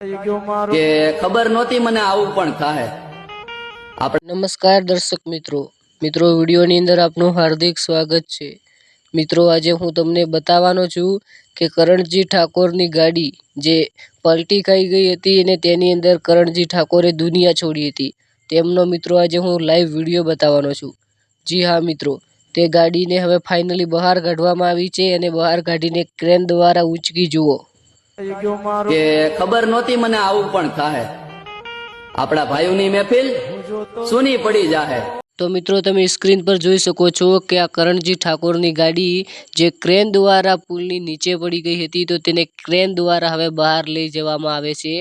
કે ખબર નહોતી મને આવું પણ થાય. આપણે નમસ્કાર દર્શક મિત્રો. મિત્રો વિડીયોની અંદર આપનું હાર્દિક સ્વાગત છે. મિત્રો આજે હું તમને બતાવવાનો છું કે કરણજી ઠાકોરની ગાડી જે પલટી ખાઈ ગઈ હતી અને તેની અંદર કરણજી ઠાકોરે દુનિયા છોડી હતી. તેમનો મિત્રો આજે હું લાઈવ વીડિયો બતાવવાનો છું. જી હા મિત્રો. તે ગાડીને હવે ફાઇનલી બહાર કાઢવામાં આવી છે અને બહાર કાઢીને ક્રેન દ્વારા ઉંચકી જુઓ. કે ખબર નહોતી મને આવું પણ થાય આપણા ભાઈઓની મહેફિલ સુની પડી જાહે. તો મિત્રો તમે સ્ક્રીન પર જોઈ શકો છો કે આ કરણજી ઠાકોરની ગાડી જે ક્રેન દ્વારા પુલની નીચે પડી ગઈ હતી, તો તેને ક્રેન દ્વારા હવે બહાર લઈ જવામાં આવે છે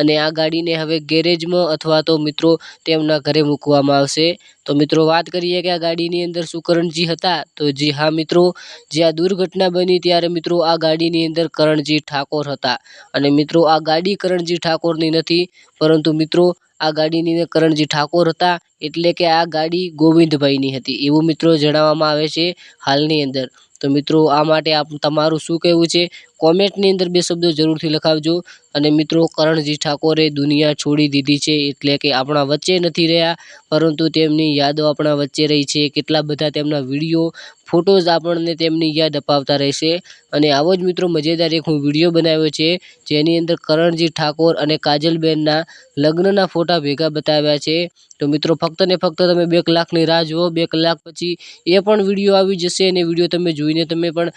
અને આ ગાડીને હવે ગેરેજમાં અથવા તો મિત્રો તેમના ઘરે મૂકવામાં આવશે. તો મિત્રો વાત કરીએ કે આ ગાડીની અંદર શું કરણજી હતા? તો જી હા મિત્રો, જે આ દુર્ઘટના બની ત્યારે મિત્રો આ ગાડીની અંદર કરણજી ઠાકોર હતા. અને મિત્રો આ ગાડી કરણજી ઠાકોરની નથી, પરંતુ મિત્રો આ ગાડીની અંદર કરણજી ઠાકોર હતા, એટલે કે આ ગાડી ગોવિંદભાઈની હતી. એવું મિત્રો જણાવવામાં આવે છે હાલની અંદર. તો મિત્રો, આ માટે આપ તમારું શું કહેવું છે? કોમેન્ટની અંદર બે શબ્દો જરૂરથી લખાવજો. અને મિત્રો, કરણજી ઠાકોરે દુનિયા છોડી દીધી છે એટલે કે આપણા વચ્ચે નથી રહ્યા, પરંતુ તેમની યાદો આપણા વચ્ચે રહી છે. કેટલા બધા તેમના વીડિયો, ફોટોઝ આપણને તેમની યાદ અપાવતા રહેશે. અને આવો જ મિત્રો, મજેદાર એક હું વીડિયો બનાવ્યો છે, જેની અંદર કરણજી ઠાકોર અને કાજલબેનના લગ્નના ફોટા ભેગા બતાવ્યા છે. તો મિત્રો, ફક્ત ને ફક્ત તમે બે કલાકની રાહ જુઓ. બે કલાક પછી એ પણ વીડિયો આવી જશે અને વીડિયો તમે જોઈને તમે પણ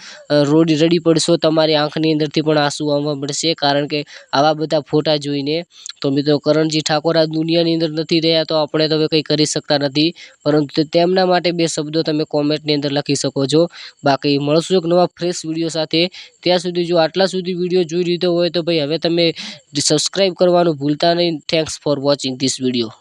રોડ રડી પડશો. તમારી આંખની અંદરથી પણ આંસુ આવવા મળશે. કારણ કે આવા બધા ફોટા જોઈને તો મિત્રો કરણજી ઠાકોર આ દુનિયાની અંદર નથી રહ્યા તો આપણે તો હવે કંઈ કરી શકતા નથી. પરંતુ તેમના માટે બે શબ્દો તમે કોમેન્ટની અંદર લખી શકો છો. બાકી મળશું એક નવા ફ્રેશ વીડિયો સાથે. ત્યાં સુધી જો આટલા સુધી વીડિયો જોઈ લીધો હોય તો ભાઈ હવે તમે સબસ્ક્રાઈબ કરવાનું ભૂલતા નહીં. Thanks for watching this video